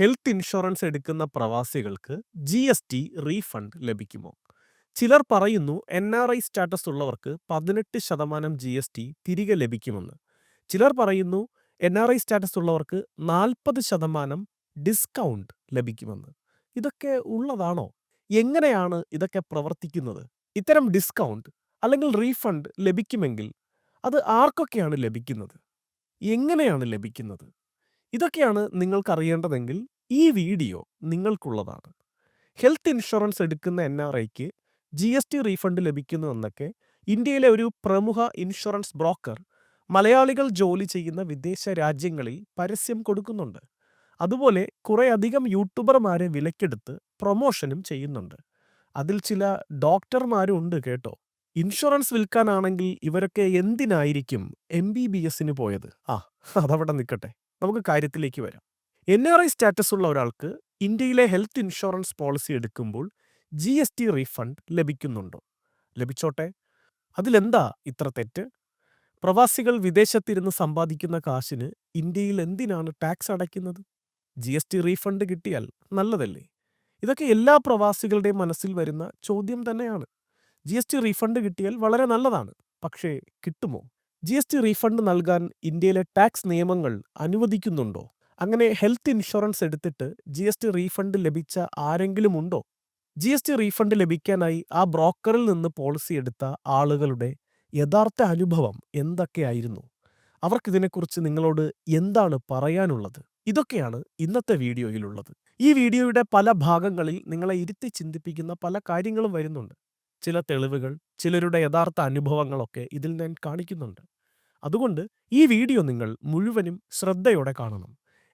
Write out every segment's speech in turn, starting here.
Health insurance എടുക്കുന്ന പ്രവാസികൾക്ക് G S T refund ലഭിക്കുമോ? ചിലർ പറയുന്നു എൻ ആർ ഐ സ്റ്റാറ്റസ് ഉള്ളവർക്ക് പതിനെട്ട് ശതമാനം ജി എസ് ടി തിരികെ ലഭിക്കുമെന്ന്. ചിലർ പറയുന്നു എൻ ആർ ഐ സ്റ്റാറ്റസ് ഉള്ളവർക്ക് നാൽപ്പത് ശതമാനം ഡിസ്കൗണ്ട് ലഭിക്കുമെന്ന്. ഇതൊക്കെ ഉള്ളതാണോ? എങ്ങനെയാണ് ഇതൊക്കെ പ്രവർത്തിക്കുന്നത്? ഇത്തരം ഡിസ്കൗണ്ട് അല്ലെങ്കിൽ റീഫണ്ട് ലഭിക്കുമെങ്കിൽ അത് ആർക്കൊക്കെയാണ് ലഭിക്കുന്നത്? എങ്ങനെയാണ് ലഭിക്കുന്നത്? ഇതൊക്കെയാണ് നിങ്ങൾക്കറിയേണ്ടതെങ്കിൽ ഈ വീഡിയോ നിങ്ങൾക്കുള്ളതാണ്. ഹെൽത്ത് ഇൻഷുറൻസ് എടുക്കുന്ന എൻ ആർ ഐക്ക് ജി എസ് ടി റീഫണ്ട് ലഭിക്കുന്നു എന്നൊക്കെ ഇന്ത്യയിലെ ഒരു പ്രമുഖ ഇൻഷുറൻസ് ബ്രോക്കർ മലയാളികൾ ജോലി ചെയ്യുന്ന വിദേശ രാജ്യങ്ങളിൽ പരസ്യം കൊടുക്കുന്നുണ്ട്. അതുപോലെ കുറേയധികം യൂട്യൂബർമാരെ വിലക്കെടുത്ത് പ്രൊമോഷനും ചെയ്യുന്നുണ്ട്. അതിൽ ചില ഡോക്ടർമാരും ഉണ്ട് കേട്ടോ. ഇൻഷുറൻസ് വിൽക്കാനാണെങ്കിൽ ഇവരൊക്കെ എന്തിനായിരിക്കും എം ബി ബി എസിന് പോയത്? ആ അതവിടെ നിൽക്കട്ടെ. നമുക്ക് കാര്യത്തിലേക്ക് വരാം. എൻ ആർ ഐ സ്റ്റാറ്റസ് ഉള്ള ഒരാൾക്ക് ഇന്ത്യയിലെ ഹെൽത്ത് ഇൻഷുറൻസ് പോളിസി എടുക്കുമ്പോൾ ജി എസ് ടി റീഫണ്ട് ലഭിക്കുന്നുണ്ടോ? ലഭിച്ചോട്ടെ. അതിലെന്താ ഇത്ര തെറ്റ്? പ്രവാസികൾ വിദേശത്തിരുന്ന് സമ്പാദിക്കുന്ന കാശിന് ഇന്ത്യയിൽ എന്തിനാണ് ടാക്സ് അടയ്ക്കുന്നത്? ജി എസ് ടി റീഫണ്ട് കിട്ടിയാൽ നല്ലതല്ലേ? ഇതൊക്കെ എല്ലാ പ്രവാസികളുടെയും മനസ്സിൽ വരുന്ന ചോദ്യം തന്നെയാണ്. ജി എസ് ടി റീഫണ്ട് കിട്ടിയാൽ വളരെ നല്ലതാണ്. പക്ഷേ കിട്ടുമോ? ജി എസ് ടി റീഫണ്ട് നൽകാൻ ഇന്ത്യയിലെ ടാക്സ് നിയമങ്ങൾ അനുവദിക്കുന്നുണ്ടോ? അങ്ങനെ ഹെൽത്ത് ഇൻഷുറൻസ് എടുത്തിട്ട് ജി എസ് ടി റീഫണ്ട് ലഭിച്ച ആരെങ്കിലും ഉണ്ടോ? ജി എസ് ടി റീഫണ്ട് ലഭിക്കാനായി ആ ബ്രോക്കറിൽ നിന്ന് പോളിസി എടുത്ത ആളുകളുടെ യഥാർത്ഥ അനുഭവം എന്തൊക്കെയായിരുന്നു? അവർക്കിതിനെക്കുറിച്ച് നിങ്ങളോട് എന്താണ് പറയാനുള്ളത്? ഇതൊക്കെയാണ് ഇന്നത്തെ വീഡിയോയിലുള്ളത്. ഈ വീഡിയോയുടെ പല ഭാഗങ്ങളിൽ നിങ്ങളെ ഇരുത്തി ചിന്തിപ്പിക്കുന്ന പല കാര്യങ്ങളും വരുന്നുണ്ട്. ചില തെളിവുകൾ ചിലരുടെ യഥാർത്ഥ അനുഭവങ്ങളൊക്കെ ഇതിൽ ഞാൻ കാണിക്കുന്നുണ്ട്. അതുകൊണ്ട് ഈ വീഡിയോ നിങ്ങൾ മുഴുവനും ശ്രദ്ധയോടെ കാണണം.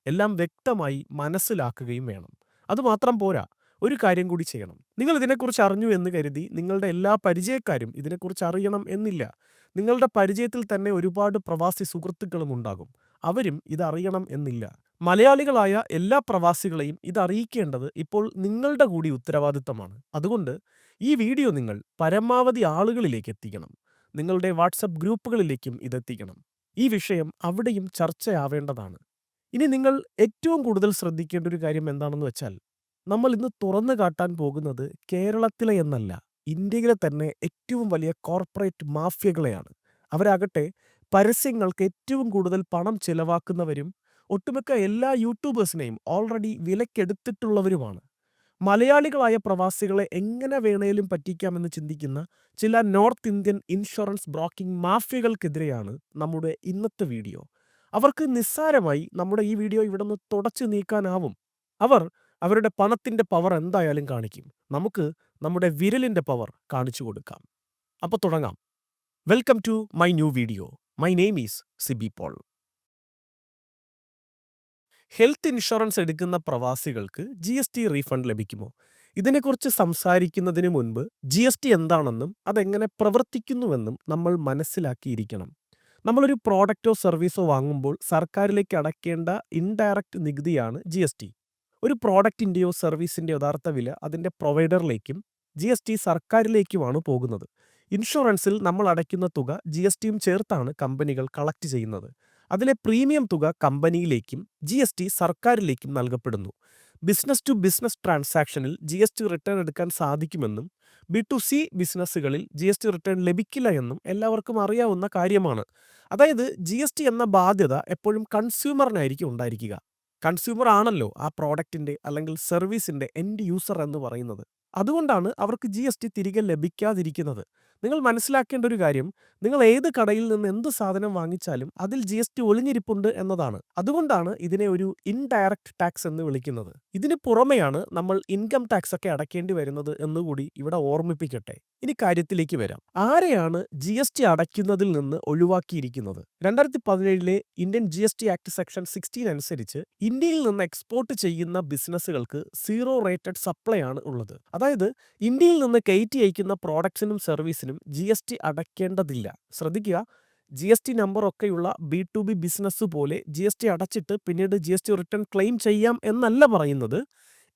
എല്ലാം വ്യക്തമായി മനസ്സിലാക്കുകയും വേണം. അതുമാത്രം പോരാ ഒരു കാര്യം കൂടി ചെയ്യണം. നിങ്ങൾ ഇതിനെക്കുറിച്ച് അറിഞ്ഞു എന്ന് കരുതി നിങ്ങളുടെ എല്ലാ പരിചയക്കാരും ഇതിനെക്കുറിച്ച് അറിയണം എന്നില്ല. നിങ്ങളുടെ പരിചയത്തിൽ തന്നെ ഒരുപാട് പ്രവാസി സുഹൃത്തുക്കളും ഉണ്ടാകും. അവരും ഇതറിയണം എന്നില്ല. മലയാളികളായ എല്ലാ പ്രവാസികളെയും അറിയിക്കേണ്ടത് ഇപ്പോൾ നിങ്ങളുടെ കൂടി ഉത്തരവാദിത്തമാണ്. അതുകൊണ്ട് ഈ വീഡിയോ നിങ്ങൾ പരമാവധി ആളുകളിലേക്ക് എത്തിക്കണം. നിങ്ങളുടെ വാട്സപ്പ് ഗ്രൂപ്പുകളിലേക്കും ഇതെത്തിക്കണം ഈ വിഷയം അവിടെയും ചർച്ചയാവേണ്ടതാണ്. ഇനി നിങ്ങൾ ഏറ്റവും കൂടുതൽ ശ്രദ്ധിക്കേണ്ട ഒരു കാര്യം എന്താണെന്ന് വെച്ചാൽ നമ്മൾ ഇന്ന് തുറന്നു കാട്ടാൻ പോകുന്നത് കേരളത്തിലെ എന്നല്ല ഇന്ത്യയിലെ തന്നെ ഏറ്റവും വലിയ കോർപ്പറേറ്റ് മാഫിയകളെയാണ്. അവരാകട്ടെ പരസ്യങ്ങൾക്ക് ഏറ്റവും കൂടുതൽ പണം ചെലവാക്കുന്നവരും ഒട്ടുമിക്ക എല്ലാ യൂട്യൂബേഴ്സിനെയും ഓൾറെഡി വിലക്കെടുത്തിട്ടുള്ളവരുമാണ്. മലയാളികളായ പ്രവാസികളെ എങ്ങനെ വേണേലും പറ്റിക്കാമെന്ന് ചിന്തിക്കുന്ന ചില നോർത്ത് ഇന്ത്യൻ ഇൻഷുറൻസ് ബ്രോക്കിംഗ് മാഫിയകൾക്കെതിരെയാണ് നമ്മുടെ ഇന്നത്തെ വീഡിയോ. അവർക്ക് നിസ്സാരമായി നമ്മുടെ ഈ വീഡിയോ ഇവിടെ നിന്ന് തുടച്ചു നീക്കാനാവും. അവർ അവരുടെ പണത്തിന്റെ പവർ എന്തായാലും കാണിക്കും. നമുക്ക് നമ്മുടെ വിരലിന്റെ പവർ കാണിച്ചു കൊടുക്കാം. അപ്പോൾ തുടങ്ങാം. Welcome to my new video my name is Sibi Paul health insurance എടുക്കുന്ന പ്രവാസികൾക്ക് ജി എസ് ടി റീഫണ്ട് ലഭിക്കുമോ? ഇതിനെക്കുറിച്ച് സംസാരിക്കുന്നതിന് മുൻപ് ജി എസ് ടി എന്താണെന്നും അതെങ്ങനെ പ്രവർത്തിക്കുന്നുവെന്നും നമ്മൾ മനസ്സിലാക്കിയിരിക്കണം. നമ്മളൊരു പ്രോഡക്റ്റോ സർവീസോ വാങ്ങുമ്പോൾ സർക്കാരിലേക്ക് അടയ്ക്കേണ്ട ഇൻഡയറക്റ്റ് നികുതിയാണ് ജി എസ് ടി. ഒരു പ്രോഡക്റ്റിന്റെയോ സർവീസിന്റെയോ യഥാർത്ഥ വില അതിന്റെ പ്രൊവൈഡറിലേക്കും ജി എസ് ടി സർക്കാരിലേക്കുമാണ് പോകുന്നത്. ഇൻഷുറൻസിൽ നമ്മൾ അടയ്ക്കുന്ന തുക ജി എസ് ടിയും ചേർത്താണ് കമ്പനികൾ കളക്ട് ചെയ്യുന്നത്. അതിലെ പ്രീമിയം തുക കമ്പനിയിലേക്കും ജി എസ് ടി സർക്കാരിലേക്കും നൽകപ്പെടുന്നു. ബിസിനസ് ടു ബിസിനസ് ട്രാൻസാക്ഷനിൽ ജി എസ് ടി റിട്ടേൺ എടുക്കാൻ സാധിക്കുമെന്നും ബി ടു സി ബിസിനസ്സുകളിൽ ജി എസ് ടി റിട്ടേൺ ലഭിക്കില്ല എന്നും എല്ലാവർക്കും അറിയാവുന്ന കാര്യമാണ്. അതായത് ജി എസ് ടി എന്ന ബാധ്യത എപ്പോഴും കൺസ്യൂമറിനായിരിക്കും ഉണ്ടായിരിക്കുക. കൺസ്യൂമർ ആണല്ലോ ആ പ്രോഡക്റ്റിന്റെ അല്ലെങ്കിൽ സർവീസിന്റെ എൻഡ് യൂസർ എന്ന് പറയുന്നത്. അതുകൊണ്ടാണ് അവർക്ക് ജി തിരികെ ലഭിക്കാതിരിക്കുന്നത്. നിങ്ങൾ മനസ്സിലാക്കേണ്ട ഒരു കാര്യം നിങ്ങൾ ഏത് കടയിൽ നിന്ന് എന്ത് സാധനം വാങ്ങിച്ചാലും അതിൽ ജി എസ് ടി ഒളിഞ്ഞിരിപ്പുണ്ട് എന്നതാണ്. അതുകൊണ്ടാണ് ഇതിനെ ഒരു ഇൻഡയറക്റ്റ് ടാക്സ് എന്ന് വിളിക്കുന്നത്. ഇതിന് പുറമെയാണ് നമ്മൾ ഇൻകം ടാക്സ് ഒക്കെ അടയ്ക്കേണ്ടി വരുന്നത് എന്നുകൂടി ഇവിടെ ഓർമ്മിപ്പിക്കട്ടെ. ഇനി കാര്യത്തിലേക്ക് വരാം. ആരെയാണ് ജി എസ് ടി അടയ്ക്കുന്നതിൽ നിന്ന് ഒഴിവാക്കിയിരിക്കുന്നത്? രണ്ടായിരത്തി പതിനേഴിലെ Indian G S T act section sixteen അനുസരിച്ച് ഇന്ത്യയിൽ നിന്ന് എക്സ്പോർട്ട് ചെയ്യുന്ന ബിസിനസ്സുകൾക്ക് സീറോ റേറ്റഡ് സപ്ലൈ ആണ് ഉള്ളത്. അതായത് ഇന്ത്യയിൽ നിന്ന് കയറ്റി അയക്കുന്ന പ്രോഡക്ട്സിനും സർവീസിനും ജി എസ് ടി അടയ്ക്കേണ്ടതില്ല ശ്രദ്ധിക്കുക ജി എസ് ടി നമ്പർ ഒക്കെയുള്ള ബി ടു ബി ബിസിനസ് പോലെ ജി എസ് ടി അടച്ചിട്ട് പിന്നീട് G S T return claim ചെയ്യാം എന്നല്ല പറയുന്നത്.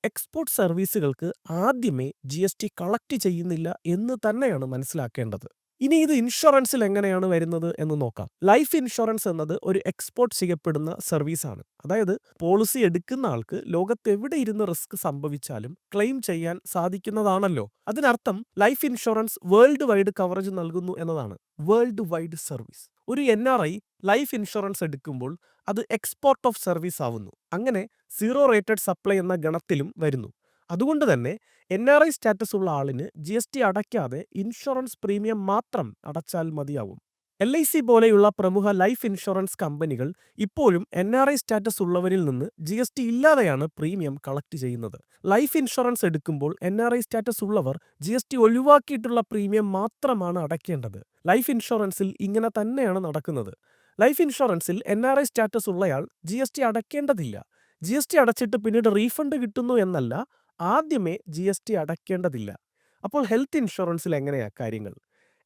എക്സ്പോർട്ട് സർവീസുകൾക്ക് ആദ്യമേ ജി എസ് ടി കളക്ട് ചെയ്യുന്നില്ല എന്ന് തന്നെയാണ് മനസ്സിലാക്കേണ്ടത്. ഇനി ഇത് ഇൻഷുറൻസിൽ എങ്ങനെയാണ് വരുന്നത് എന്ന് നോക്കാം. ലൈഫ് ഇൻഷുറൻസ് എന്നത് ഒരു എക്സ്പോർട്ട് ചെയ്യപ്പെടുന്ന സർവീസാണ്. അതായത് പോളിസി എടുക്കുന്ന ആൾക്ക് ലോകത്ത് എവിടെ ഇരുന്ന് റിസ്ക് സംഭവിച്ചാലും ക്ലെയിം ചെയ്യാൻ സാധിക്കുന്നതാണല്ലോ. അതിനർത്ഥം life insurance world wide coverage നൽകുന്നു എന്നതാണ്. World wide service. ഒരു N R I life insurance എടുക്കുമ്പോൾ അത് എക്സ്പോർട്ട് ഓഫ് സർവീസ് ആവുന്നു. അങ്ങനെ സീറോ റേറ്റഡ് സപ്ലൈ എന്ന ഗണത്തിലും വരുന്നു. അതുകൊണ്ട് തന്നെ എൻ ആർ ഐ സ്റ്റാറ്റസ് ഉള്ള ആളിന് ജി എസ് ടി അടയ്ക്കാതെ ഇൻഷുറൻസ് പ്രീമിയം മാത്രം അടച്ചാൽ മതിയാവും. എൽ ഐ സി പോലെയുള്ള പ്രമുഖ ലൈഫ് ഇൻഷുറൻസ് കമ്പനികൾ ഇപ്പോഴും എൻ ആർ ഐ സ്റ്റാറ്റസ് ഉള്ളവരിൽ നിന്ന് ജി എസ് ടി ഇല്ലാതെയാണ് പ്രീമിയം കളക്ട് ചെയ്യുന്നത്. ലൈഫ് ഇൻഷുറൻസ് എടുക്കുമ്പോൾ എൻ ആർ ഐ സ്റ്റാറ്റസ് ഉള്ളവർ ജി എസ് ടി ഒഴിവാക്കിയിട്ടുള്ള പ്രീമിയം മാത്രമാണ് അടയ്ക്കേണ്ടത്. ലൈഫ് ഇൻഷുറൻസിൽ ഇങ്ങനെ തന്നെയാണ് നടക്കുന്നത്. ലൈഫ് ഇൻഷുറൻസിൽ എൻ ആർ ഐ സ്റ്റാറ്റസ് ഉള്ളയാൾ ജി എസ് ടി അടയ്ക്കേണ്ടതില്ല. ജി എസ് ടി അടച്ചിട്ട് പിന്നീട് റീഫണ്ട് കിട്ടുന്നു എന്നല്ല ആദ്യമേ ജി എസ് ടി അടയ്ക്കേണ്ടതില്ല അപ്പോൾ ഹെൽത്ത് ഇൻഷുറൻസിൽ എങ്ങനെയാണ് കാര്യങ്ങൾ?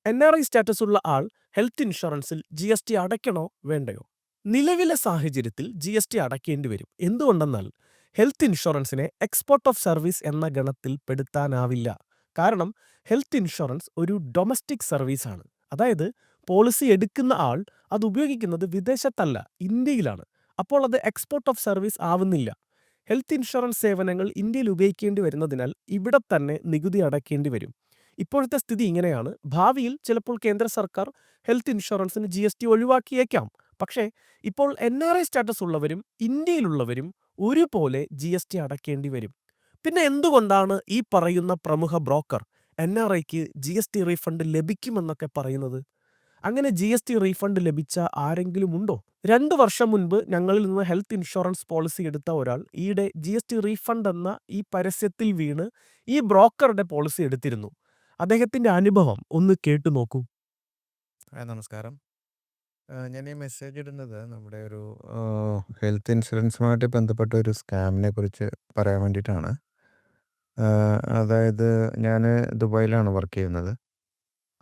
എൻ ആർ ഐ സ്റ്റാറ്റസ് ഉള്ള ആൾ ഹെൽത്ത് ഇൻഷുറൻസിൽ ജി എസ് ടി അടയ്ക്കണോ വേണ്ടയോ? നിലവിലെ സാഹചര്യത്തിൽ ജി എസ് ടി അടയ്ക്കേണ്ടി വരും. എന്തുകൊണ്ടെന്നാൽ ഹെൽത്ത് ഇൻഷുറൻസിനെ എക്സ്പോർട്ട് ഓഫ് സർവീസ് എന്ന ഗണത്തിൽ പെടുത്താനാവില്ല. കാരണം ഹെൽത്ത് ഇൻഷുറൻസ് ഒരു ഡൊമസ്റ്റിക് സർവീസാണ്. അതായത് പോളിസി എടുക്കുന്ന ആൾ അത് ഉപയോഗിക്കുന്നത് വിദേശത്തല്ല ഇന്ത്യയിലാണ്. അപ്പോൾ അത് എക്സ്പോർട്ട് ഓഫ് സർവീസ് ആവുന്നില്ല. ഹെൽത്ത് ഇൻഷുറൻസ് സേവനങ്ങൾ ഇന്ത്യയിൽ ഉപയോഗിക്കേണ്ടി വരുന്നതിനാൽ ഇവിടെ തന്നെ നികുതി അടയ്ക്കേണ്ടി വരും. ഇപ്പോഴത്തെ സ്ഥിതി ഇങ്ങനെയാണ്. ഭാവിയിൽ ചിലപ്പോൾ കേന്ദ്ര സർക്കാർ ഹെൽത്ത് ഇൻഷുറൻസിന് ജി എസ് ടി ഒഴിവാക്കിയേക്കാം. പക്ഷേ ഇപ്പോൾ എൻ ആർ ഐ സ്റ്റാറ്റസ് ഉള്ളവരും ഇന്ത്യയിലുള്ളവരും ഒരുപോലെ ജി എസ് ടി അടയ്ക്കേണ്ടി വരും. പിന്നെ എന്തുകൊണ്ടാണ് ഈ പറയുന്ന പ്രമുഖ ബ്രോക്കർ എൻ ആർ ഐക്ക് ജി എസ് ടി റീഫണ്ട് ലഭിക്കുമെന്നൊക്കെ പറയുന്നത്? അങ്ങനെ ജി എസ് ടി റീഫണ്ട് ലഭിച്ച ആരെങ്കിലും ഉണ്ടോ രണ്ട് വർഷം മുൻപ് ഞങ്ങളിൽ നിന്ന് ഹെൽത്ത് ഇൻഷുറൻസ് പോളിസി എടുത്ത ഒരാൾ ഈയിടെ ജി എസ് ടി റീഫണ്ട് എന്ന ഈ പരസ്യത്തിൽ വീണ് ഈ ബ്രോക്കറുടെ പോളിസി എടുത്തിരുന്നു അദ്ദേഹത്തിന്റെ അനുഭവം ഒന്ന് കേട്ടു നോക്കൂ നമസ്കാരം. ഞാൻ ഈ മെസ്സേജ് ഇടുന്നത് നമ്മുടെ ഒരു ഹെൽത്ത് ഇൻഷുറൻസുമായിട്ട് ബന്ധപ്പെട്ട ഒരു സ്കാമിനെ കുറിച്ച് പറയാൻ വേണ്ടിയിട്ടാണ്. അതായത് ഞാൻ ദുബായിലാണ് വർക്ക് ചെയ്യുന്നത്.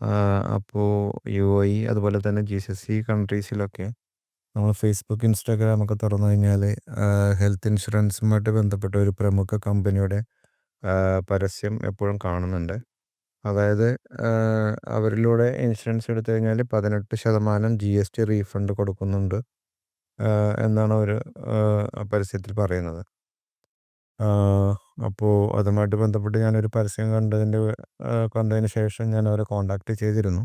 ആഹ് അപ്പോ യുഎഇ അതുപോലെ തന്നെ ജി സി സി കൺട്രീസിലൊക്കെ നമ്മൾ ഫേസ്ബുക്ക്, ഇൻസ്റ്റാഗ്രാം ഒക്കെ തുറന്നു കഴിഞ്ഞാൽ ഹെൽത്ത് ഇൻഷുറൻസുമായിട്ട് ബന്ധപ്പെട്ട ഒരു പ്രമുഖ കമ്പനിയുടെ പരസ്യം എപ്പോഴും കാണുന്നുണ്ട്. അതായത് അവരിലൂടെ ഇൻഷുറൻസ് എടുത്തു കഴിഞ്ഞാൽ പതിനെട്ട് ശതമാനം ജി എസ് ടി റീഫണ്ട് കൊടുക്കുന്നുണ്ട്. എന്നാണ് ഒരു പരസ്യത്തിൽ പറയുന്നത്. ആഹ് അപ്പോ അതുമായിട്ട് ബന്ധപ്പെട്ട് ഞാനൊരു പരസ്യം കണ്ടതിന്റെ കണ്ടതിന് ശേഷം ഞാൻ അവരെ കോൺടാക്ട് ചെയ്തിരുന്നു.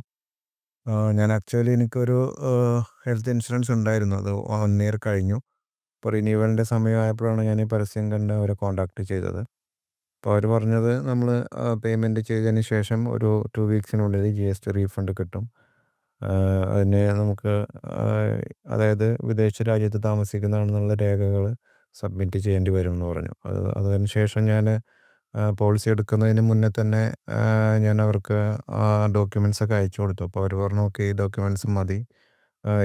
ഞാൻ ആക്ച്വലി എനിക്കൊരു ഹെൽത്ത് ഇൻഷുറൻസ് ഉണ്ടായിരുന്നു. അത് 1 ഇയർ കഴിഞ്ഞു. അപ്പോൾ റിന്യൂവലിന്റെ സമയമായപ്പോഴാണ് ഞാൻ ഈ പരസ്യം കണ്ട് അവരെ കോൺടാക്ട് ചെയ്തത്. അപ്പോൾ അവർ പറഞ്ഞത് നമ്മൾ പേയ്മെന്റ് ചെയ്തതിന് ശേഷം ഒരു 2 വീക്സിനുള്ളിൽ ജിഎസ്ടി റീഫണ്ട് കിട്ടും. അതിന് നമുക്ക് അതായത് വിദേശ രാജ്യത്ത് താമസിക്കുന്നതാണെന്നുള്ള രേഖകൾ സബ്മിറ്റ് ചെയ്യേണ്ടി വരും എന്ന് പറഞ്ഞു. അത് അതിന് ശേഷം ഞാൻ പോളിസി എടുക്കുന്നതിന് മുന്നേ തന്നെ ഞാൻ അവർക്ക് ആ ഡോക്യുമെന്റ്സ് ഒക്കെ അയച്ചു കൊടുത്തു. അപ്പോൾ അവർ പറഞ്ഞു ഓക്കെ ഈ ഡോക്യുമെന്റ്സ് മതി.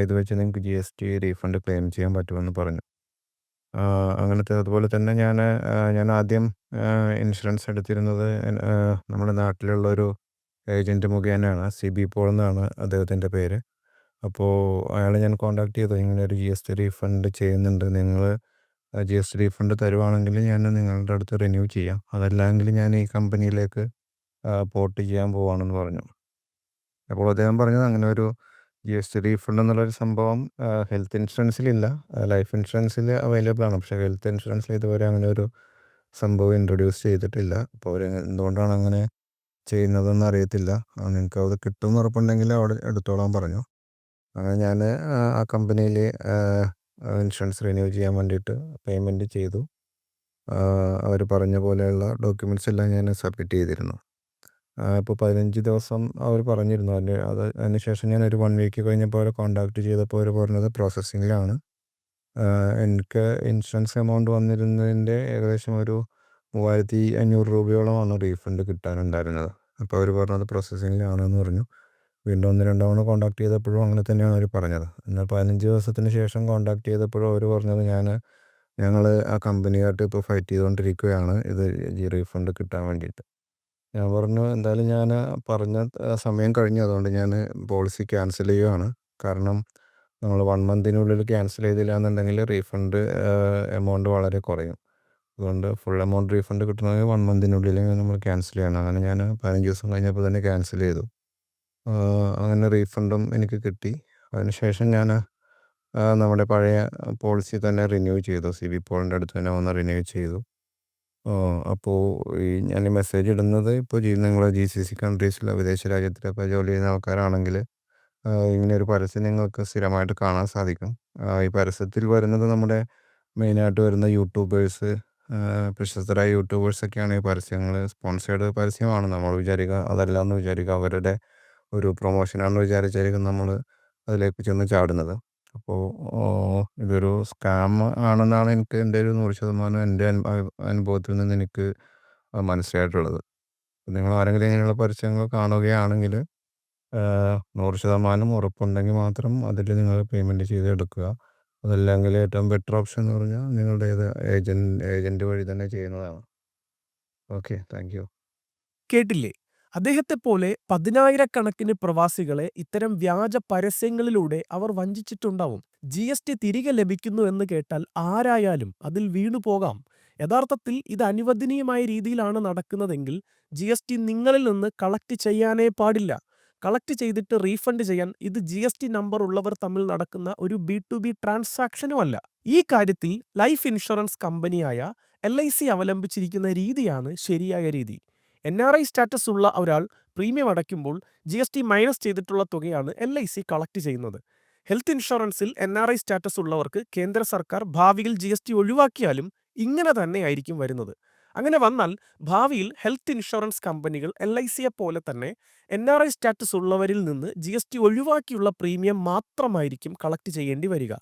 ഇത് വെച്ച് നിങ്ങൾക്ക് G S T refund claim ചെയ്യാൻ പറ്റുമെന്ന് പറഞ്ഞു. അങ്ങനത്തെ അതുപോലെ തന്നെ ഞാൻ ഞാൻ ആദ്യം ഇൻഷുറൻസ് എടുത്തിരുന്നത് നമ്മുടെ നാട്ടിലുള്ള ഒരു ഏജന്റ് മുഖേനയാണ്. സിബി പോൾ എന്നാണ് അദ്ദേഹത്തിന്റെ പേര്. അപ്പോൾ അയാളെ ഞാൻ കോൺടാക്ട് ചെയ്തു. ഇങ്ങനെ ഒരു ജി എസ് ടി റീഫണ്ട് ചെയ്യുന്നുണ്ട്. നിങ്ങൾ ടി റീഫണ്ട് തരുവാണെങ്കിൽ ഞാൻ നിങ്ങളുടെ അടുത്ത് റിന്യൂ ചെയ്യാം. അതല്ലെങ്കിൽ ഞാൻ ഈ കമ്പനിയിലേക്ക് പോർട്ട് ചെയ്യാൻ പോവാണെന്ന് പറഞ്ഞു. അപ്പോൾ അദ്ദേഹം പറഞ്ഞത് അങ്ങനെ ഒരു ജി എസ് ടി റീഫണ്ട് എന്നുള്ളൊരു സംഭവം ഹെൽത്ത് ഇൻഷുറൻസിലില്ല. ലൈഫ് ഇൻഷുറൻസിൽ അവൈലബിൾ ആണ്. പക്ഷേ ഹെൽത്ത് ഇൻഷുറൻസിൽ ഇതുവരെ അങ്ങനെ ഒരു സംഭവം ഇൻട്രൊഡ്യൂസ് ചെയ്തിട്ടില്ല. അപ്പോൾ അവർ എന്തുകൊണ്ടാണ് അങ്ങനെ ചെയ്യുന്നതെന്ന് അറിയത്തില്ല. നിങ്ങൾക്ക് അത് കിട്ടുമെന്ന് ഉറപ്പുണ്ടെങ്കിൽ അവിടെ എടുത്തോളാൻ പറഞ്ഞു. അങ്ങനെ ഞാൻ ആ കമ്പനിയിൽ ആഹ് ഇൻഷുറൻസ് റിന്യൂ ചെയ്യാൻ വേണ്ടിയിട്ട് പേയ്മെന്റ് ചെയ്തു. അവർ പറഞ്ഞ പോലെയുള്ള ഡോക്യുമെന്റ്സ് എല്ലാം ഞാൻ സബ്മിറ്റ് ചെയ്തിരുന്നു. ഇപ്പോൾ 15 ദിവസം അവർ പറഞ്ഞിരുന്നു. അതിന് അത് അതിന് ശേഷം ഞാൻ ഒരു വൺ വീക്ക് കഴിഞ്ഞപ്പോൾ അവരെ കോൺടാക്ട് ചെയ്തപ്പോൾ അവർ പറഞ്ഞത് പ്രോസസ്സിങ്ങിലാണ് എനിക്ക് ഇൻഷുറൻസ് എമൗണ്ട് വന്നിരുന്നതിന്റെ ഏകദേശം ഒരു 3500 രൂപയോളമാണ് റീഫണ്ട് കിട്ടാനുണ്ടായിരുന്നത്. അപ്പോൾ അവർ പറഞ്ഞത് പ്രോസസ്സിങ്ങിലാണെന്ന് പറഞ്ഞു. വീണ്ടും 1, 2 തവണ ചെയ്തപ്പോഴും അങ്ങനെ തന്നെയാണ് അവർ പറഞ്ഞത്. എന്നാൽ 15 ദിവസത്തിന് ശേഷം കോൺടാക്ട് ചെയ്തപ്പോഴും അവർ പറഞ്ഞത് ഞാൻ ഞങ്ങൾ ആ കമ്പനിയായിട്ട് ഇപ്പോൾ ഫൈറ്റ് ചെയ്തുകൊണ്ടിരിക്കുകയാണ്. ഇത് ജി റീഫണ്ട് കിട്ടാൻ വേണ്ടിയിട്ട്. ഞാൻ പറഞ്ഞു എന്തായാലും ഞാൻ പറഞ്ഞ സമയം കഴിഞ്ഞതുകൊണ്ട് ഞാൻ പോളിസി ക്യാൻസൽ ചെയ്യുകയാണ്. കാരണം നമ്മൾ വൺ മന്തിനുള്ളിൽ ക്യാൻസൽ ചെയ്തില്ല എന്നുണ്ടെങ്കിൽ റീഫണ്ട് എമൗണ്ട് വളരെ കുറയും. അതുകൊണ്ട് ഫുൾ എമൗണ്ട് റീഫണ്ട് കിട്ടണമെങ്കിൽ വൺ മന്തിനുള്ളിൽ നമ്മൾ ക്യാൻസൽ ചെയ്യണം. അങ്ങനെ ഞാൻ പതിനഞ്ച് ദിവസം കഴിഞ്ഞപ്പോൾ തന്നെ ക്യാൻസൽ ചെയ്തു. അങ്ങനെ റീഫണ്ടും എനിക്ക് കിട്ടി. അതിനുശേഷം ഞാൻ നമ്മുടെ പഴയ പോളിസി തന്നെ റിന്യൂ ചെയ്തു. സി ബി പോളിന്റെ അടുത്ത് തന്നെ വന്ന് റിന്യൂ ചെയ്തു. ഈ ഞാൻ ഈ മെസ്സേജ് ഇടുന്നത് നിങ്ങൾ ജി സി സി കൺട്രീസിലോ വിദേശ രാജ്യത്തിലൊക്കെ ജോലി ചെയ്യുന്ന ആൾക്കാരാണെങ്കിൽ ഇങ്ങനെ ഒരു പരസ്യം നിങ്ങൾക്ക് സ്ഥിരമായിട്ട് കാണാൻ സാധിക്കും. ഈ പരസ്യത്തിൽ വരുന്നത് നമ്മുടെ മെയിനായിട്ട് വരുന്ന യൂട്യൂബേഴ്സ് പ്രശസ്തരായ യൂട്യൂബേഴ്സൊക്കെയാണ് ഈ പരസ്യങ്ങൾ സ്പോൺസേഡ് പരസ്യമാണ്. നമ്മൾ വിചാരിക്കുക അതല്ല എന്ന് വിചാരിക്കുക അവരുടെ ഒരു പ്രൊമോഷനാണെന്ന് വിചാരിച്ചായിരിക്കും നമ്മൾ അതിലേക്ക് ചെന്ന് ചാടുന്നത്. അപ്പോൾ ഇതൊരു സ്കാം ആണെന്നാണ് എനിക്ക് എന്റെ ഒരു നൂറ് ശതമാനം എന്റെ അനുഭവത്തിൽ നിന്ന് എനിക്ക് മനസ്സിലായിട്ടുള്ളത്. നിങ്ങൾ ആരെങ്കിലും ഇങ്ങനെയുള്ള പരസ്യങ്ങൾ കാണുകയാണെങ്കിൽ നൂറ് ശതമാനം ഉറപ്പുണ്ടെങ്കിൽ മാത്രം അതിൽ നിങ്ങൾ പേയ്മെന്റ് ചെയ്ത് എടുക്കുക അതല്ലെങ്കിൽ ഏറ്റവും ബെറ്റർ ഓപ്ഷൻ എന്ന് പറഞ്ഞാൽ നിങ്ങളുടെ ഏത് ഏജന്റ് ഏജന്റ് വഴി തന്നെ ചെയ്യുന്നതാണ്. Okay thank you. കേട്ടില്ലേ? അദ്ദേഹത്തെ പോലെ പതിനായിരക്കണക്കിന് പ്രവാസികളെ ഇത്തരം വ്യാജ പരസ്യങ്ങളിലൂടെ അവർ വഞ്ചിച്ചിട്ടുണ്ടാവും. ജി എസ് ടി തിരികെ ലഭിക്കുന്നു എന്ന് കേട്ടാൽ ആരായാലും അതിൽ വീണുപോകാം യഥാർത്ഥത്തിൽ ഇത് അനുവദനീയമായ രീതിയിലാണ് നടക്കുന്നതെങ്കിൽ ജി എസ് ടി നിങ്ങളിൽ നിന്ന് കളക്ട് ചെയ്യാനേ പാടില്ല. കളക്ട് ചെയ്തിട്ട് റീഫണ്ട് ചെയ്യാൻ ഇത് ജി എസ് ടി നമ്പർ ഉള്ളവർ തമ്മിൽ നടക്കുന്ന ഒരു ബി ടു ബി ട്രാൻസാക്ഷനുമല്ല ഈ കാര്യത്തിൽ ലൈഫ് ഇൻഷുറൻസ് കമ്പനിയായ എൽ ഐ സി അവലംബിച്ചിരിക്കുന്ന രീതിയാണ് ശരിയായ രീതി. എൻ ആർ ഐ സ്റ്റാറ്റസ് ഉള്ള ഒരാൾ പ്രീമിയം അടയ്ക്കുമ്പോൾ ജി എസ് ടി മൈനസ് ചെയ്തിട്ടുള്ള തുകയാണ് എൽ ഐ സി കളക്ട് ചെയ്യുന്നത്. ഹെൽത്ത് ഇൻഷുറൻസിൽ എൻ ആർ ഐ സ്റ്റാറ്റസ് ഉള്ളവർക്ക് കേന്ദ്ര സർക്കാർ ഭാവിയിൽ ജി എസ് ടി ഒഴിവാക്കിയാലും ഇങ്ങനെ തന്നെയായിരിക്കും വരുന്നത്. അങ്ങനെ വന്നാൽ ഭാവിയിൽ ഹെൽത്ത് ഇൻഷുറൻസ് കമ്പനികൾ എൽ ഐ സിയെ പോലെ തന്നെ എൻ ആർ ഐ സ്റ്റാറ്റസ് ഉള്ളവരിൽ നിന്ന് ജി എസ് ടി ഒഴിവാക്കിയുള്ള പ്രീമിയം മാത്രമായിരിക്കും കളക്ട് ചെയ്യേണ്ടി വരിക.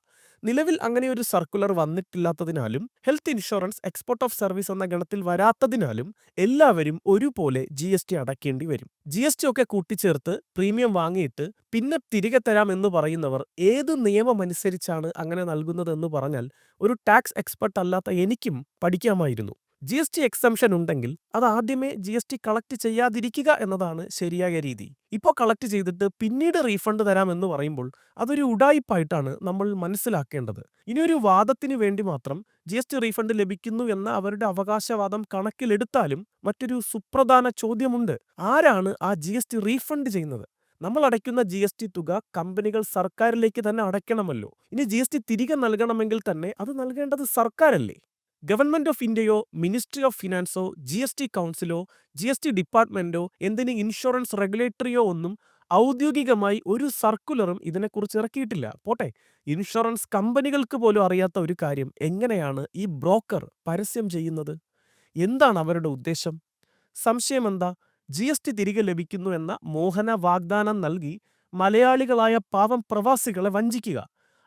നിലവിൽ അങ്ങനെ ഒരു circular വന്നിട്ടില്ലാത്തതിനാലും health insurance export of service എന്ന ഗണത്തിൽ വരാത്തതിനാലും എല്ലാവരും ഒരുപോലെ ജി എസ് ടി അടയ്ക്കേണ്ടി വരും. ജി എസ് ടി ഒക്കെ കൂട്ടിച്ചേർത്ത് പ്രീമിയം വാങ്ങിയിട്ട് പിന്നെ തിരികെ തരാം എന്ന് പറയുന്നവർ ഏത് നിയമമനുസരിച്ചാണ് അങ്ങനെ നൽകുന്നതെന്ന് പറഞ്ഞാൽ ഒരു ടാക്സ് എക്സ്പെർട്ട് അല്ലാത്ത എനിക്കും പഠിക്കാമായിരുന്നു. ജി എസ് ടി എക്സംഷൻ ഉണ്ടെങ്കിൽ അത് ആദ്യമേ ജി എസ് ടി കളക്ട് ചെയ്യാതിരിക്കുക എന്നതാണ് ശരിയായ രീതി. ഇപ്പോൾ കളക്ട് ചെയ്തിട്ട് പിന്നീട് റീഫണ്ട് തരാമെന്ന് പറയുമ്പോൾ അതൊരു ഉടായിപ്പായിട്ടാണ് നമ്മൾ മനസ്സിലാക്കേണ്ടത്. ഇനി ഒരു വാദത്തിന് വേണ്ടി മാത്രം ജി എസ് ടി റീഫണ്ട് ലഭിക്കുന്നു എന്ന അവരുടെ അവകാശവാദം കണക്കിലെടുത്താലും മറ്റൊരു സുപ്രധാന ചോദ്യമുണ്ട്. ആരാണ് ആ ജി എസ് ടി റീഫണ്ട് ചെയ്യുന്നത്? നമ്മൾ അടയ്ക്കുന്ന ജി എസ് ടി തുക കമ്പനികൾ സർക്കാരിലേക്ക് തന്നെ അടയ്ക്കണമല്ലോ. ഇനി ജി എസ് ടി തിരികെ നൽകണമെങ്കിൽ തന്നെ അത് നൽകേണ്ടത് സർക്കാരല്ലേ? ഗവൺമെന്റ് ഓഫ് ഇന്ത്യയോ മിനിസ്ട്രി ഓഫ് ഫിനാൻസോ ജി എസ് ടി കൗൺസിലോ ജി എസ് ടി ഡിപ്പാർട്ട്മെന്റോ എന്തിന് ഇൻഷുറൻസ് റെഗുലേറ്ററിയോ ഒന്നും ഔദ്യോഗികമായി ഒരു സർക്കുലറും ഇതിനെക്കുറിച്ച് ഇറക്കിയിട്ടില്ല. പോട്ടെ ഇൻഷുറൻസ് കമ്പനികൾക്ക് പോലും അറിയാത്ത ഒരു കാര്യം എങ്ങനെയാണ് ഈ ബ്രോക്കർ പരസ്യം ചെയ്യുന്നത്? എന്താണ് അവരുടെ ഉദ്ദേശം? സംശയം എന്താ ജി എസ് ടി തിരികെ ലഭിക്കുന്നു എന്ന മോഹന വാഗ്ദാനം നൽകി മലയാളികളായ പാവം പ്രവാസികളെ വഞ്ചിക്കുക.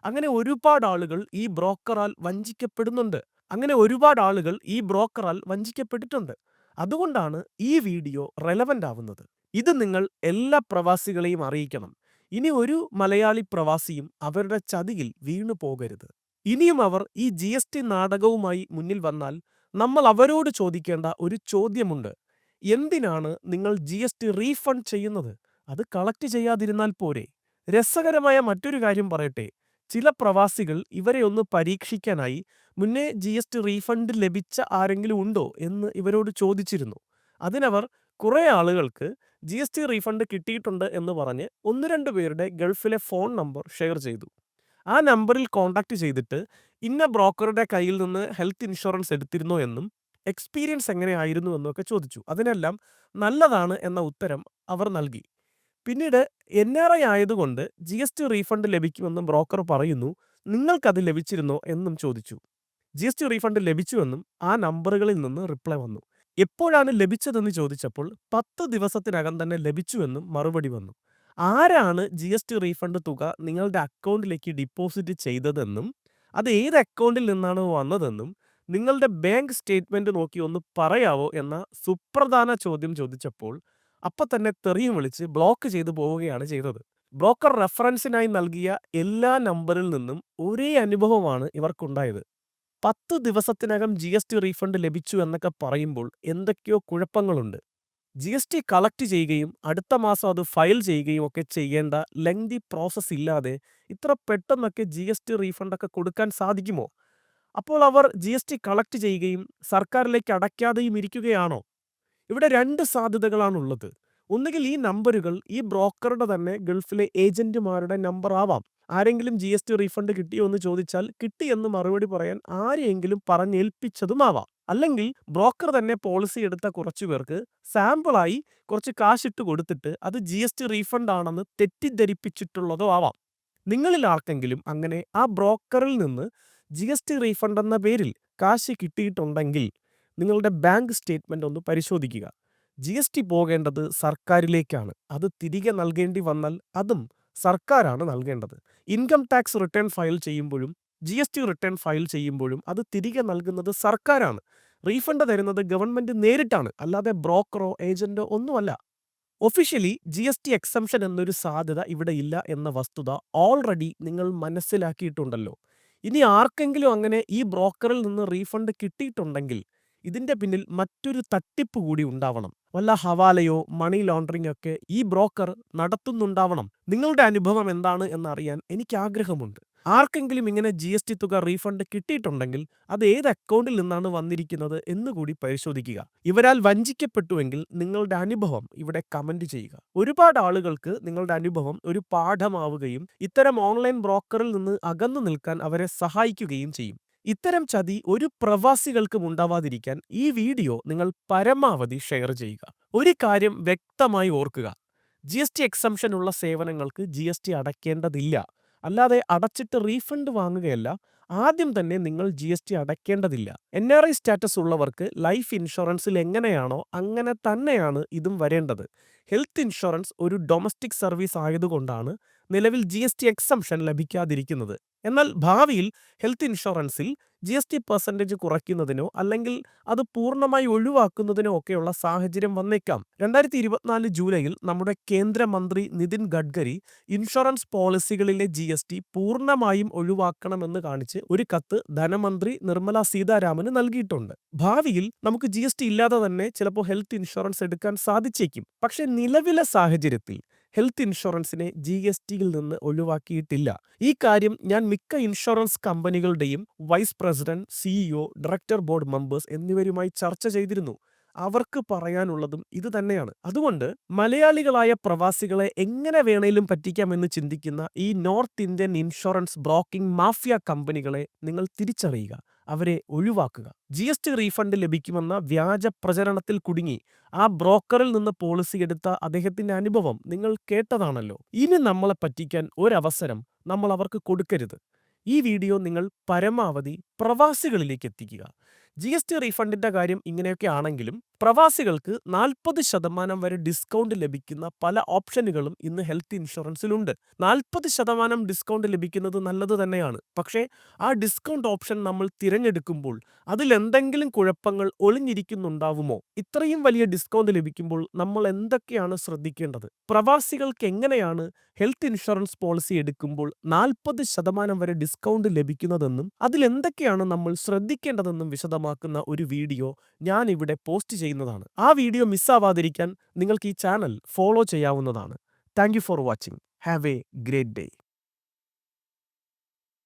അങ്ങനെ ഒരുപാട് ആളുകൾ ഈ ബ്രോക്കറാൽ വഞ്ചിക്കപ്പെടുന്നുണ്ട്. അങ്ങനെ ഒരുപാട് ആളുകൾ ഈ ബ്രോക്കറാൽ വഞ്ചിക്കപ്പെട്ടിട്ടുണ്ട്. അതുകൊണ്ടാണ് ഈ വീഡിയോ റെലവന്റ് ആവുന്നത്. ഇത് നിങ്ങൾ എല്ലാ പ്രവാസികളെയും അറിയിക്കണം. ഇനി ഒരു മലയാളി പ്രവാസിയും അവരുടെ ചതിയിൽ വീണു പോകരുത്. ഇനിയും അവർ ഈ ജി എസ് ടി നാടകവുമായി മുന്നിൽ വന്നാൽ നമ്മൾ അവരോട് ചോദിക്കേണ്ട ഒരു ചോദ്യമുണ്ട്. എന്തിനാണ് നിങ്ങൾ ജി എസ് ടി റീഫണ്ട് ചെയ്യുന്നത്? അത് കളക്ട് ചെയ്യാതിരുന്നാൽ പോരെ. രസകരമായ മറ്റൊരു കാര്യം പറയട്ടെ. ചില പ്രവാസികൾ ഇവരെ ഒന്ന് പരീക്ഷിക്കാനായി മുന്നേ ജി എസ് ടി റീഫണ്ട് ലഭിച്ച ആരെങ്കിലും ഉണ്ടോ എന്ന് ഇവരോട് ചോദിച്ചിരുന്നു. അതിനവർ കുറേ ആളുകൾക്ക് ജി എസ് ടി റീഫണ്ട് കിട്ടിയിട്ടുണ്ട് എന്ന് പറഞ്ഞ് ഒന്ന് രണ്ട് പേരുടെ ഗൾഫിലെ ഫോൺ നമ്പർ ഷെയർ ചെയ്തു. ആ നമ്പറിൽ കോൺടാക്ട് ചെയ്തിട്ട് ഇന്ന ബ്രോക്കറുടെ കയ്യിൽ നിന്ന് ഹെൽത്ത് ഇൻഷുറൻസ് എടുത്തിരുന്നോ എന്നും എക്സ്പീരിയൻസ് എങ്ങനെയായിരുന്നു എന്നൊക്കെ ചോദിച്ചു. അതിനെല്ലാം നല്ലതാണ് എന്ന ഉത്തരം അവർ നൽകി. പിന്നീട് എൻ ആർ ഐ ആയതുകൊണ്ട് ജി എസ് ടി റീഫണ്ട് ലഭിക്കുമെന്നും ബ്രോക്കർ പറയുന്നു. നിങ്ങൾക്കത് ലഭിച്ചിരുന്നോ എന്നും ചോദിച്ചു. ജി എസ് ടി റീഫണ്ട് ലഭിച്ചുവെന്നും ആ നമ്പറുകളിൽ നിന്ന് റിപ്ലൈ വന്നു. എപ്പോഴാണ് ലഭിച്ചതെന്ന് ചോദിച്ചപ്പോൾ പത്ത് ദിവസത്തിനകം തന്നെ ലഭിച്ചുവെന്നും മറുപടി വന്നു. ആരാണ് ജി എസ് ടി റീഫണ്ട് തുക നിങ്ങളുടെ അക്കൗണ്ടിലേക്ക് ഡിപ്പോസിറ്റ് ചെയ്തതെന്നും അത് ഏത് അക്കൗണ്ടിൽ നിന്നാണ് വന്നതെന്നും നിങ്ങളുടെ ബാങ്ക് സ്റ്റേറ്റ്മെന്റ് നോക്കി ഒന്ന് പറയാവോ എന്ന സുപ്രധാന ചോദ്യം ചോദിച്ചപ്പോൾ അപ്പം തന്നെ തെറിയും വിളിച്ച് ബ്ലോക്ക് ചെയ്തു പോവുകയാണ് ചെയ്തത്. ബ്രോക്കർ റെഫറൻസിനായി നൽകിയ എല്ലാ നമ്പറിൽ നിന്നും ഒരേ അനുഭവമാണ് ഇവർക്കുണ്ടായത്. പത്ത് ദിവസത്തിനകം ജി എസ് ടി റീഫണ്ട് ലഭിച്ചു എന്നൊക്കെ പറയുമ്പോൾ എന്തൊക്കെയോ കുഴപ്പങ്ങളുണ്ട്. ജി എസ് ടി കളക്ട് ചെയ്യുകയും അടുത്ത മാസം അത് ഫയൽ ചെയ്യുകയും ഒക്കെ ചെയ്യേണ്ട ലെങ്തി പ്രോസസ്സ് ഇല്ലാതെ ഇത്ര പെട്ടെന്നൊക്കെ ജി എസ് ടി റീഫണ്ടൊക്കെ കൊടുക്കാൻ സാധിക്കുമോ? അപ്പോൾ അവർ ജി എസ് ടി കളക്ട് ചെയ്യുകയും സർക്കാരിലേക്ക് അടയ്ക്കാതെയും ഇരിക്കുകയാണോ? ഇവിടെ രണ്ട് സാധ്യതകളാണുള്ളത്. ഒന്നുകിൽ ഈ നമ്പറുകൾ ഈ ബ്രോക്കറുടെ തന്നെ ഗൾഫിലെ ഏജന്റുമാരുടെ നമ്പർ ആവാം ആരെങ്കിലും ജി എസ് ടി റീഫണ്ട് കിട്ടിയോ എന്ന് ചോദിച്ചാൽ കിട്ടിയെന്ന് മറുപടി പറയാൻ ആരെയെങ്കിലും പറഞ്ഞേൽപ്പിച്ചതുമാവാം. അല്ലെങ്കിൽ ബ്രോക്കർ തന്നെ പോളിസി എടുത്ത കുറച്ചു പേർക്ക് സാമ്പിളായി കുറച്ച് കാശ് ഇട്ട് കൊടുത്തിട്ട് അത് ജി എസ് ടി റീഫണ്ട് ആണെന്ന് തെറ്റിദ്ധരിപ്പിച്ചിട്ടുള്ളതോ ആവാം. നിങ്ങളിൽ ആർക്കെങ്കിലും അങ്ങനെ ആ ബ്രോക്കറിൽ നിന്ന് ജി എസ് ടി റീഫണ്ട് എന്ന പേരിൽ കാശ് കിട്ടിയിട്ടുണ്ടെങ്കിൽ നിങ്ങളുടെ ബാങ്ക് സ്റ്റേറ്റ്മെന്റ് ഒന്ന് പരിശോധിക്കുക. ജി എസ് ടി പോകേണ്ടത് സർക്കാരിലേക്കാണ്. അത് തിരികെ നൽകേണ്ടി വന്നാൽ അതും സർക്കാരാണ് നൽകേണ്ടത്. ഇൻകം ടാക്സ് റിട്ടേൺ ഫയൽ ചെയ്യുമ്പോഴും G S T return file ചെയ്യുമ്പോഴും അത് തിരികെ നൽകുന്നത് സർക്കാരാണ്. റീഫണ്ട് തരുന്നത് ഗവൺമെന്റ് നേരിട്ടാണ്. അല്ലാതെ ബ്രോക്കറോ ഏജന്റോ ഒന്നുമല്ല. Officially G S T exemption എന്നൊരു സാധ്യത ഇവിടെ ഇല്ല എന്ന വസ്തുത ഓൾറെഡി നിങ്ങൾ മനസ്സിലാക്കിയിട്ടുണ്ടല്ലോ. ഇനി ആർക്കെങ്കിലും അങ്ങനെ ഈ ബ്രോക്കറിൽ നിന്ന് റീഫണ്ട് കിട്ടിയിട്ടുണ്ടെങ്കിൽ ഇതിന്റെ പിന്നിൽ മറ്റൊരു തട്ടിപ്പ് കൂടി ഉണ്ടാവണം. വല്ല ഹവാലയോ മണി ലോണ്ടറിംഗ് ഒക്കെ ഈ ബ്രോക്കർ നടത്തുന്നുണ്ടാവണം. നിങ്ങളുടെ അനുഭവം എന്താണ് എന്നറിയാൻ എനിക്ക് ആഗ്രഹമുണ്ട്. ആർക്കെങ്കിലും ഇങ്ങനെ ജി എസ് ടി തുക റീഫണ്ട് കിട്ടിയിട്ടുണ്ടെങ്കിൽ അത് ഏത് അക്കൗണ്ടിൽ നിന്നാണ് വന്നിരിക്കുന്നത് എന്ന് കൂടി പരിശോധിക്കുക. ഇവരാൽ വഞ്ചിക്കപ്പെട്ടുവെങ്കിൽ നിങ്ങളുടെ അനുഭവം ഇവിടെ കമന്റ് ചെയ്യുക. ഒരുപാട് ആളുകൾക്ക് നിങ്ങളുടെ അനുഭവം ഒരു പാഠമാവുകയും ഇത്തരം ഓൺലൈൻ ബ്രോക്കറിൽ നിന്ന് അകന്നു നിൽക്കാൻ അവരെ സഹായിക്കുകയും ചെയ്യും. ഇത്തരം ചതി ഒരു പ്രവാസികൾക്കും ഉണ്ടാവാതിരിക്കാൻ ഈ വീഡിയോ നിങ്ങൾ പരമാവധി ഷെയർ ചെയ്യുക. ഒരു കാര്യം വ്യക്തമായി ഓർക്കുക. ജി എസ് ടി എക്സംഷൻ ഉള്ള സേവനങ്ങൾക്ക് ജി എസ് ടി അടയ്ക്കേണ്ടതില്ല. അല്ലാതെ അടച്ചിട്ട് റീഫണ്ട് വാങ്ങുകയല്ല. ആദ്യം തന്നെ നിങ്ങൾ ജി എസ് ടി അടയ്ക്കേണ്ടതില്ല. എൻ ആർ ഐ സ്റ്റാറ്റസ് ഉള്ളവർക്ക് ലൈഫ് ഇൻഷുറൻസിൽ എങ്ങനെയാണോ അങ്ങനെ തന്നെയാണ് ഇതും വരേണ്ടത്. ഹെൽത്ത് ഇൻഷുറൻസ് ഒരു ഡൊമസ്റ്റിക് സർവീസ് ആയതുകൊണ്ടാണ് നിലവിൽ ജി എസ് ടി എക്സംഷൻ ലഭിക്കാതിരിക്കുന്നത്. എന്നാൽ ഭാവിയിൽ ഹെൽത്ത് ഇൻഷുറൻസിൽ ജി എസ് ടി പെർസെന്റേജ് കുറയ്ക്കുന്നതിനോ അല്ലെങ്കിൽ അത് പൂർണമായി ഒഴിവാക്കുന്നതിനോ ഒക്കെയുള്ള സാഹചര്യം വന്നേക്കാം. രണ്ടായിരത്തി ഇരുപത്തിനാല് ജൂലൈയിൽ നമ്മുടെ കേന്ദ്രമന്ത്രി നിതിൻ ഗഡ്കരി ഇൻഷുറൻസ് പോളിസികളിലെ ജി എസ് ടി പൂർണമായും ഒഴിവാക്കണമെന്ന് കാണിച്ച് ഒരു കത്ത് ധനമന്ത്രി നിർമ്മല സീതാരാമന് നൽകിയിട്ടുണ്ട്. ഭാവിയിൽ നമുക്ക് ജി ഇല്ലാതെ തന്നെ ചിലപ്പോൾ ഹെൽത്ത് ഇൻഷുറൻസ് എടുക്കാൻ സാധിച്ചേക്കും. പക്ഷേ നിലവിലെ സാഹചര്യത്തിൽ ഹെൽത്ത് ഇൻഷുറൻസിനെ ജി എസ് ടിയിൽ നിന്ന് ഒഴിവാക്കിയിട്ടില്ല. ഈ കാര്യം ഞാൻ മിക്ക ഇൻഷുറൻസ് കമ്പനികളുടെയും vice president CEO director board members എന്നിവരുമായി ചർച്ച ചെയ്തിരുന്നു. അവർക്ക് പറയാനുള്ളതും ഇത് തന്നെയാണ്. അതുകൊണ്ട് മലയാളികളായ പ്രവാസികളെ എങ്ങനെ വേണേലും പറ്റിക്കാമെന്ന് ചിന്തിക്കുന്ന ഈ north Indian insurance broking mafia കമ്പനികളെ നിങ്ങൾ തിരിച്ചറിയുക. അവരെ ഒഴിവാക്കുക. ജി എസ് ടി റീഫണ്ട് ലഭിക്കുമെന്ന വ്യാജ പ്രചരണത്തിൽ കുടുങ്ങി. ആ ബ്രോക്കറിൽ നിന്ന് പോളിസി എടുത്ത അദ്ദേഹത്തിന്റെ അനുഭവം നിങ്ങൾ കേട്ടതാണല്ലോ. ഇനി നമ്മളെ പറ്റിക്കാൻ ഒരവസരം നമ്മൾ അവർക്ക് കൊടുക്കരുത്. ഈ വീഡിയോ നിങ്ങൾ പരമാവധി പ്രവാസികളിലേക്ക് എത്തിക്കുക. ജി എസ് ടി റീഫണ്ടിന്റെ കാര്യം ഇങ്ങനെയൊക്കെ ആണെങ്കിലും പ്രവാസികൾക്ക് നാൽപ്പത് ശതമാനം വരെ ഡിസ്കൗണ്ട് ലഭിക്കുന്ന പല ഓപ്ഷനുകളും ഇന്ന് ഹെൽത്ത് ഇൻഷുറൻസിലുണ്ട് നാൽപ്പത് ശതമാനം ഡിസ്കൗണ്ട് ലഭിക്കുന്നത് നല്ലത് തന്നെയാണ്. പക്ഷേ ആ ഡിസ്കൗണ്ട് ഓപ്ഷൻ നമ്മൾ തിരഞ്ഞെടുക്കുമ്പോൾ അതിൽ എന്തെങ്കിലും കുഴപ്പങ്ങൾ ഒളിഞ്ഞിരിക്കുന്നുണ്ടാവുമോ? ഇത്രയും വലിയ ഡിസ്കൗണ്ട് ലഭിക്കുമ്പോൾ നമ്മൾ എന്തൊക്കെയാണ് ശ്രദ്ധിക്കേണ്ടത്? പ്രവാസികൾക്ക് എങ്ങനെയാണ് ഹെൽത്ത് ഇൻഷുറൻസ് പോളിസി എടുക്കുമ്പോൾ നാൽപ്പത് ശതമാനം വരെ ഡിസ്കൗണ്ട് ലഭിക്കുന്നതെന്നും അതിലെന്തൊക്കെയാണ് നമ്മൾ ശ്രദ്ധിക്കേണ്ടതെന്നും വിശദമാക്കുന്ന ഒരു വീഡിയോ ഞാൻ ഇവിടെ പോസ്റ്റ് ചെയ്യുന്നതാണ്. ആ വീഡിയോ മിസ്സാവാതിരിക്കാൻ നിങ്ങൾക്ക് ഈ ചാനൽ ഫോളോ ചെയ്യാവുന്നതാണ്. Thank for watching. Have a great day.